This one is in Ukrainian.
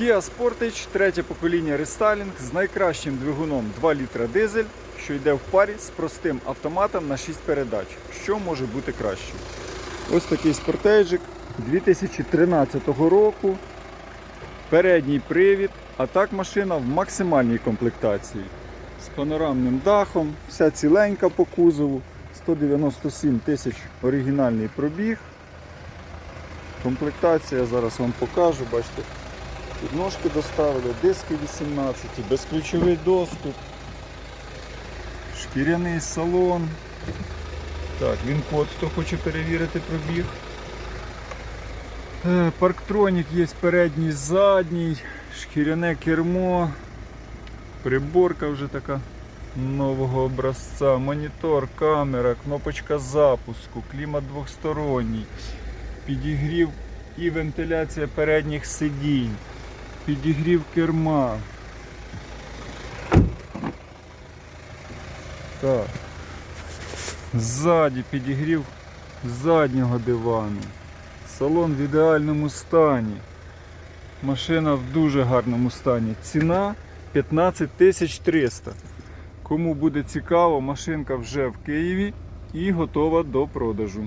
Kia Sportage, третє покоління рестайлінг з найкращим двигуном 2 літра дизель, що йде в парі з простим автоматом на 6 передач. Що може бути краще? Ось такий спортейджик 2013 року. Передній привід, а так машина в максимальній комплектації. З панорамним дахом, вся ціленька по кузову, 197 тисяч оригінальний пробіг. Комплектація зараз вам покажу, бачите, підножки доставили, диски 18, безключовий доступ, шкіряний салон. Так, він код, хто хоче перевірити пробіг. Е, Парктронік є передній, задній, шкіряне кермо, приборка вже така нового образця, монітор, камера, кнопочка запуску, клімат двохсторонній, підігрів і вентиляція передніх сидінь, підігрів керма. Так. Ззаді підігрів заднього дивану. Салон в ідеальному стані. Машина в дуже гарному стані. Ціна 15 тисяч 300. Кому буде цікаво, машинка вже в Києві і готова до продажу.